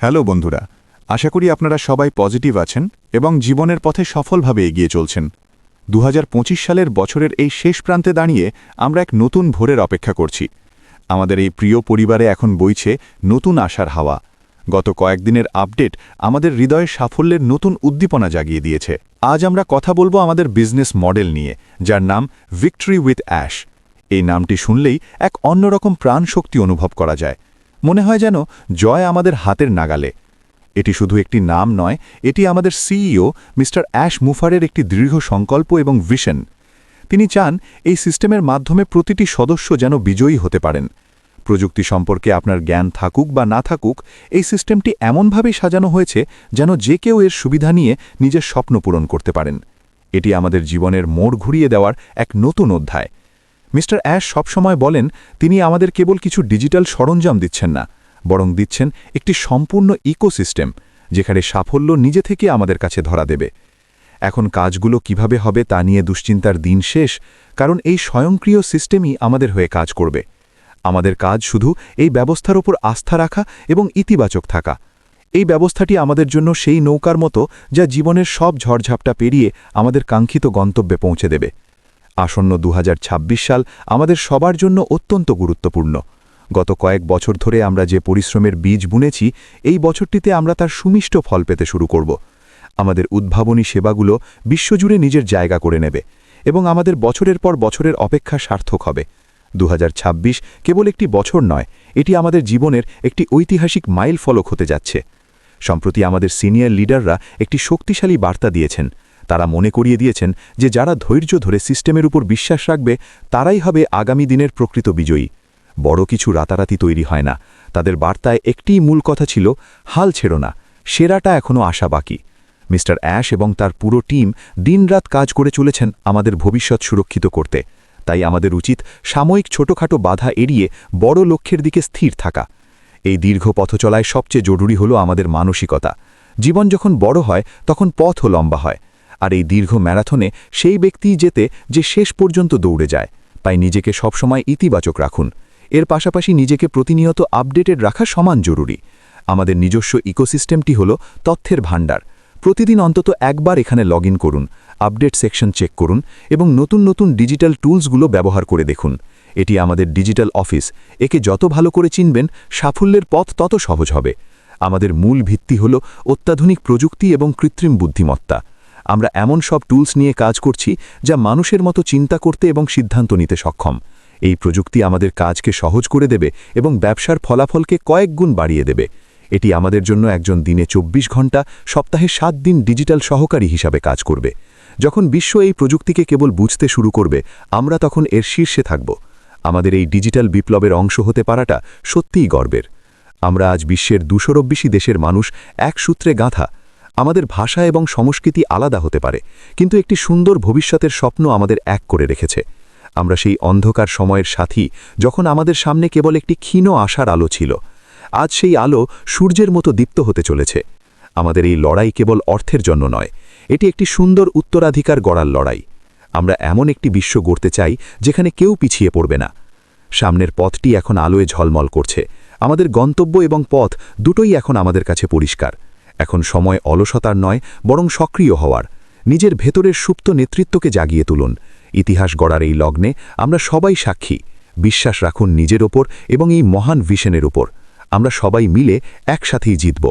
Hello বন্ধুরা, আশা করি আপনারা সবাই পজিটিভ আছেন এবং জীবনের পথে সফলভাবে এগিয়ে চলছেন। দু হাজার পঁচিশ সালের বছরের এই শেষ প্রান্তে দাঁড়িয়ে আমরা এক নতুন ভোরের অপেক্ষা করছি। আমাদের এই প্রিয় পরিবারে এখন বইছে নতুন আশার হাওয়া। গত কয়েকদিনের আপডেট আমাদের হৃদয়ে সাফল্যের নতুন উদ্দীপনা জাগিয়ে দিয়েছে। আজ আমরা কথা বলব আমাদের বিজনেস মডেল নিয়ে, যার নাম ভিক্টরি উইথ অ্যাশ এই নামটি শুনলেই এক অন্যরকম প্রাণশক্তি অনুভব করা যায়। মনে হয় যেন জয় আমাদের হাতের নাগালে। এটি শুধু একটি নাম নয়, এটি আমাদের সিইও, মিস্টার অ্যাশ মুফারের একটি দৃঢ় সংকল্প এবং ভিশন। তিনি চান এই সিস্টেমের মাধ্যমে প্রতিটি সদস্য যেন বিজয়ী হতে পারেন। প্রযুক্তি সম্পর্কে আপনার জ্ঞান থাকুক বা না থাকুক, এই সিস্টেমটি এমনভাবেই সাজানো হয়েছে যেন যে কেউ এর সুবিধা নিয়ে নিজের স্বপ্ন পূরণ করতে পারেন। এটি আমাদের জীবনের মোড় ঘুরিয়ে দেওয়ার এক নতুন অধ্যায়। মিস্টার অ্যাশ সবসময় বলেন, তিনি আমাদের কেবল কিছু ডিজিটাল সরঞ্জাম দিচ্ছেন না, বরং দিচ্ছেন একটি সম্পূর্ণ ইকোসিস্টেম, যেখানে সাফল্য নিজে থেকে আমাদের কাছে ধরা দেবে। এখন কাজগুলো কীভাবে হবে তা নিয়ে দুশ্চিন্তার দিন শেষ, কারণ এই স্বয়ংক্রিয় সিস্টেমই আমাদের হয়ে কাজ করবে। আমাদের কাজ শুধু এই ব্যবস্থার ওপর আস্থা রাখা এবং ইতিবাচক থাকা। এই ব্যবস্থাটি আমাদের জন্য সেই নৌকার মতো, যা জীবনের সব ঝড়ঝাপটা পেরিয়ে আমাদের কাঙ্ক্ষিত গন্তব্যে পৌঁছে দেবে। আসন্ন দু হাজার ছাব্বিশ সাল আমাদের সবার জন্য অত্যন্ত গুরুত্বপূর্ণ। গত কয়েক বছর ধরে আমরা যে পরিশ্রমের বীজ বুনেছি, এই বছরটিতে আমরা তার সুমিষ্ট ফল পেতে শুরু করব। আমাদের উদ্ভাবনী সেবাগুলো বিশ্বজুড়ে নিজের জায়গা করে নেবে এবং আমাদের বছরের পর বছরের অপেক্ষা সার্থক হবে। দু হাজার ছাব্বিশ কেবল একটি বছর নয়, এটি আমাদের জীবনের একটি ঐতিহাসিক মাইল ফলক হতে যাচ্ছে। সম্প্রতি আমাদের সিনিয়র লিডাররা একটি শক্তিশালী বার্তা দিয়েছেন তারা মনে করিয়ে দিয়েছেন যে যারা ধৈর্য ধরে সিস্টেমের উপর বিশ্বাস রাখবে, তারাই হবে আগামী দিনের প্রকৃত বিজয়ী। বড় কিছু রাতারাতি তৈরি হয় না। তাদের বার্তায় একটিই মূল কথা ছিল, হাল ছেড়ো না, সেরাটা এখনও আসা বাকি। মিস্টার অ্যাশ এবং তার পুরো টিম দিনরাত কাজ করে চলেছেন আমাদের ভবিষ্যৎ সুরক্ষিত করতে। তাই আমাদের উচিত সাময়িক ছোটখাটো বাধা এড়িয়ে বড় লক্ষ্যের দিকে স্থির থাকা। এই দীর্ঘ পথচলায় সবচেয়ে জরুরি হলো আমাদের মানসিকতা। জীবন যখন বড় হয়, তখন পথও লম্বা হয়। আর এই দীর্ঘ ম্যারাথনে সেই ব্যক্তিই যেতে যে শেষ পর্যন্ত দৌড়ে যায়, তাই নিজেকে সবসময় ইতিবাচক রাখুন। এর পাশাপাশি নিজেকে প্রতিনিয়ত আপডেটেড রাখা সমান জরুরি। আমাদের নিজস্ব ইকোসিস্টেমটি হল তথ্যের ভাণ্ডার। প্রতিদিন অন্তত একবার এখানে লগ করুন, আপডেট সেকশন চেক করুন এবং নতুন নতুন ডিজিটাল টুলসগুলো ব্যবহার করে দেখুন। এটি আমাদের ডিজিটাল অফিস। একে যত ভালো করে চিনবেন, সাফল্যের পথ তত সহজ হবে। আমাদের মূল ভিত্তি হল অত্যাধুনিক প্রযুক্তি এবং কৃত্রিম বুদ্ধিমত্তা। আমরা এমন সব টুলস নিয়ে কাজ করছি যা মানুষের মতো চিন্তা করতে এবং সিদ্ধান্ত নিতে সক্ষম। এই প্রযুক্তি আমাদের কাজকে সহজ করে দেবে এবং ব্যবসার ফলাফলকে কয়েক গুণ বাড়িয়ে দেবে। এটি আমাদের জন্য একজন দিনে ২৪ ঘণ্টা, সপ্তাহে সাত দিন ডিজিটাল সহকারী হিসাবে কাজ করবে। যখন বিশ্ব এই প্রযুক্তিকে কেবল বুঝতে শুরু করবে, আমরা তখন এর শীর্ষে থাকব। আমাদের এই ডিজিটাল বিপ্লবের অংশ হতে পারাটা সত্যিই গর্বের। আমরা আজ বিশ্বের দুশোরও বেশি দেশের মানুষ এক সূত্রে গাঁথা আমাদের ভাষা এবং সংস্কৃতি আলাদা হতে পারে, কিন্তু একটি সুন্দর ভবিষ্যতের স্বপ্ন আমাদের এক করে রেখেছে। আমরা সেই অন্ধকার সময়ের সাথী যখন আমাদের সামনে কেবল একটি ক্ষীণ আশার আলো ছিল। আজ সেই আলো সূর্যের মতো দীপ্ত হতে চলেছে। আমাদের এই লড়াই কেবল অর্থের জন্য নয়, এটি একটি সুন্দর উত্তরাধিকার গড়ার লড়াই। আমরা এমন একটি বিশ্ব গড়তে চাই যেখানে কেউ পিছিয়ে পড়বে না। সামনের পথটি এখন আলোয় ঝলমল করছে। আমাদের গন্তব্য এবং পথ দুটোই এখন আমাদের কাছে পরিষ্কার। এখন সময় অলসতার নয়, বরং সক্রিয় হওয়ার। নিজের ভেতরের সুপ্ত নেতৃত্বকে জাগিয়ে তুলুন। ইতিহাস গড়ার এই লগ্নে আমরা সবাই সাক্ষী। বিশ্বাস রাখুন নিজের ওপর এবং এই মহান ভিশনের উপর। আমরা সবাই মিলে একসাথেই জিতব।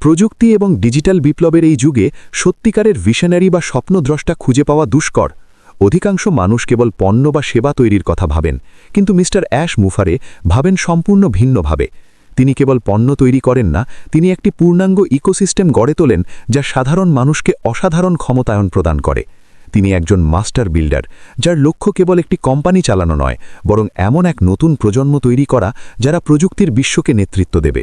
প্রযুক্তি এবং ডিজিটাল বিপ্লবের এই যুগে সত্যিকারের ভিশনারি বা স্বপ্নদ্রষ্টা খুঁজে পাওয়া দুষ্কর। অধিকাংশ মানুষ কেবল পণ্য বা সেবা তৈরির কথা ভাবেন, কিন্তু মিস্টার অ্যাশ মুফারে ভাবেন সম্পূর্ণ ভিন্নভাবে। তিনি কেবল পণ্য তৈরি করেন না, তিনি একটি পূর্ণাঙ্গ ইকোসিস্টেম গড়ে তোলেন যা সাধারণ মানুষকে অসাধারণ ক্ষমতায়ন প্রদান করে। তিনি একজন মাস্টার বিল্ডার, যার লক্ষ্য কেবল একটি কোম্পানি চালানো নয়, বরং এমন এক নতুন প্রজন্ম তৈরি করা যারা প্রযুক্তির বিশ্বকে নেতৃত্ব দেবে।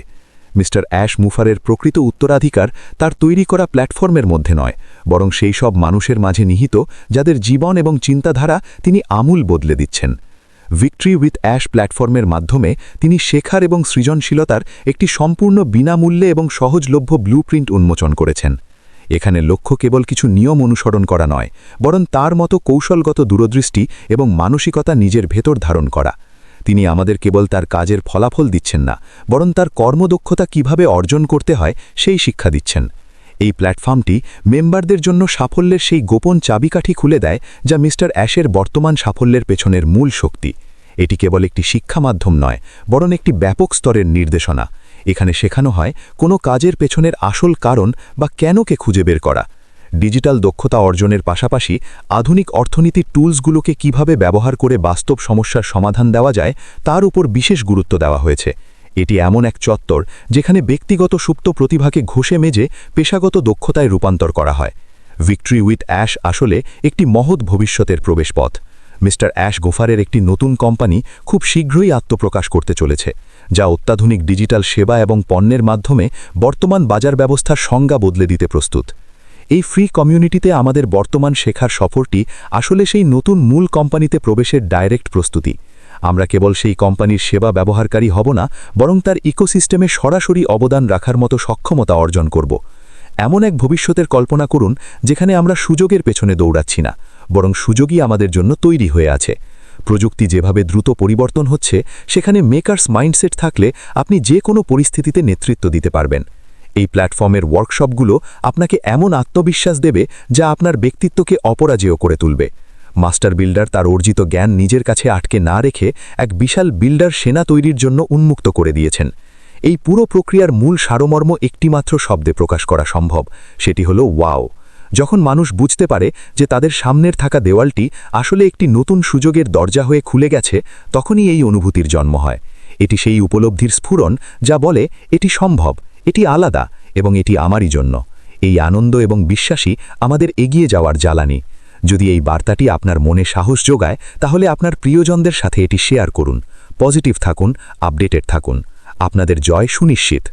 মিস্টার অ্যাশ মুফারের প্রকৃত উত্তরাধিকার তার তৈরি করা প্ল্যাটফর্মের মধ্যে নয়, বরং সেই সব মানুষের মাঝে নিহিত যাদের জীবন এবং চিন্তাধারা তিনি আমূল বদলে দিচ্ছেন। ভিক্টরি উইথ অ্যাশ প্ল্যাটফর্মের মাধ্যমে তিনি শেখার এবং সৃজনশীলতার একটি সম্পূর্ণ বিনামূল্যে এবং সহজলভ্য ব্লুপ্রিন্ট উন্মোচন করেছেন। এখানে লক্ষ্য কেবল কিছু নিয়ম অনুসরণ করা নয়, বরং তার মতো কৌশলগত দূরদৃষ্টি এবং মানসিকতা নিজের ভেতর ধারণ করা। তিনি আমাদের কেবল তার কাজের ফলাফল দিচ্ছেন না, বরং তার কর্মদক্ষতা কীভাবে অর্জন করতে হয় সেই শিক্ষা দিচ্ছেন। এই প্ল্যাটফর্মটি মেম্বারদের জন্য সাফল্যের সেই গোপন চাবিকাঠি খুলে দেয় যা মিস্টার অ্যাশের বর্তমান সাফল্যের পেছনের মূল শক্তি। এটি কেবল একটি শিক্ষা মাধ্যম নয়, বরং একটি ব্যাপক স্তরের নির্দেশনা। এখানে শেখানো হয় কোনো কাজের পেছনের আসল কারণ বা কেনকে খুঁজে বের করা। ডিজিটাল দক্ষতা অর্জনের পাশাপাশি আধুনিক অর্থনীতির টুলসগুলোকে কীভাবে ব্যবহার করে বাস্তব সমস্যার সমাধান দেওয়া যায়, তার উপর বিশেষ গুরুত্ব দেওয়া হয়েছে। এটি এমন এক চত্বর যেখানে ব্যক্তিগত সুপ্ত প্রতিভাকে ঘষে মেজে পেশাগত দক্ষতায় রূপান্তর করা হয়। ভিক্টরি উইথ অ্যাশ আসলে একটি মহৎ ভবিষ্যতের প্রবেশপথ। মিস্টার অ্যাশ গোফারের একটি নতুন কোম্পানি খুব শীঘ্রই আত্মপ্রকাশ করতে চলেছে, যা অত্যাধুনিক ডিজিটাল সেবা এবং পণ্যের মাধ্যমে বর্তমান বাজার ব্যবস্থার সংজ্ঞা বদলে দিতে প্রস্তুত। এই ফ্রি কমিউনিটিতে আমাদের বর্তমান শেখার সফরটি আসলে সেই নতুন মূল কোম্পানিতে প্রবেশের ডাইরেক্ট প্রস্তুতি। আমরা কেবল সেই কোম্পানির সেবা ব্যবহারকারী হব না, বরং তার ইকোসিস্টেমে সরাসরি অবদান রাখার মতো সক্ষমতা অর্জন করব। এমন এক ভবিষ্যতের কল্পনা করুন, যেখানে আমরা সুযোগের পেছনে দৌড়াচ্ছি না, বরং সুযোগই আমাদের জন্য তৈরি হয়ে আছে। প্রযুক্তি যেভাবে দ্রুত পরিবর্তন হচ্ছে, সেখানে মেকার্স মাইন্ডসেট থাকলে আপনি যে কোনো পরিস্থিতিতে নেতৃত্ব দিতে পারবেন। এই প্ল্যাটফর্মের ওয়ার্কশপগুলো আপনাকে এমন আত্মবিশ্বাস দেবে, যা আপনার ব্যক্তিত্বকে অপরাজেয় করে তুলবে। মাস্টার বিল্ডার তার অর্জিত জ্ঞান নিজের কাছে আটকে না রেখে এক বিশাল বিল্ডার সেনা তৈরির জন্য উন্মুক্ত করে দিয়েছেন। এই পুরো প্রক্রিয়ার মূল সারমর্ম একটিমাত্র শব্দে প্রকাশ করা সম্ভব, সেটি হলো ওয়াও। যখন মানুষ বুঝতে পারে যে তাদের সামনের থাকা দেওয়ালটি আসলে একটি নতুন সুযোগের দরজা হয়ে খুলে গেছে, তখনই এই অনুভূতির জন্ম হয়। এটি সেই উপলব্ধির স্ফুরণ যা বলে, এটি সম্ভব, এটি আলাদা এবং এটি আমারই জন্য। এই আনন্দ এবং বিশ্বাসী আমাদের এগিয়ে যাওয়ার জ্বালানি। যদি এই বার্তাটি আপনার মনে সাহস যোগায়, তাহলে আপনার প্রিয়জনদের সাথে এটি শেয়ার করুন। পজিটিভ থাকুন, আপডেটেড থাকুন। আপনাদের জয় সুনিশ্চিত।